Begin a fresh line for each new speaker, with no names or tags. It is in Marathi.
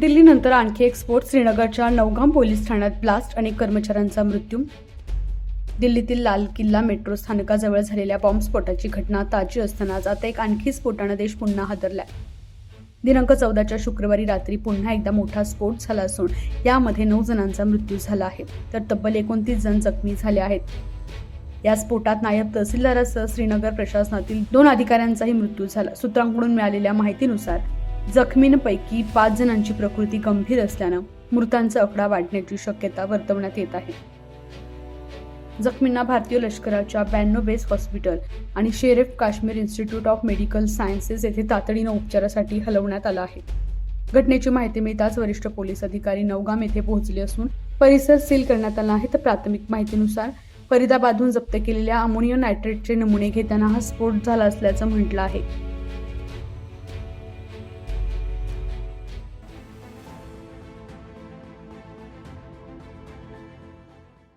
दिल्लीनंतर आणखी एक स्फोट. श्रीनगरच्या नवगाम पोलीस ठाण्यात ब्लास्ट. अनेक कर्मचाऱ्यांचा मृत्यू. दिल्लीतील लाल किल्ला मेट्रो स्थानकाजवळ झालेल्या बॉम्बस्फोटाची घटना ताजी असतानाच आता एक आणखी स्फोटानं देश पुन्हा हादरलाय. दिनांक चौदाच्या शुक्रवारी रात्री पुन्हा एकदा मोठा स्फोट झाला असून यामध्ये नऊ जणांचा मृत्यू झाला आहे तर तब्बल एकोणतीस जण जखमी झाले आहेत. या स्फोटात नायब तहसीलदारासह श्रीनगर प्रशासनातील दोन अधिकाऱ्यांचाही मृत्यू झाला. सूत्रांकडून मिळालेल्या माहितीनुसार जखमींपैकी पाच जणांची प्रकृती गंभीर असल्यानं मृतांचा आकडा वाढण्याची शक्यता वर्तवण्यात येत आहे. जखमींना भारतीय लष्कराच्या ब्याण्णव बेस हॉस्पिटल आणि Sher-e Kashmir institute of medical sciences येथे तातडीनं उपचारासाठी हलवण्यात आलं आहे. घटनेची माहिती मिळताच वरिष्ठ पोलीस अधिकारी नवगाम येथे पोहोचले असून परिसर सील करण्यात आला आहे. तर प्राथमिक माहितीनुसार फरीदाबादहून जप्त केलेल्या अमोनियम नायट्रेटचे नमुने घेताना हा स्फोट झाला असल्याचं म्हटलं आहे.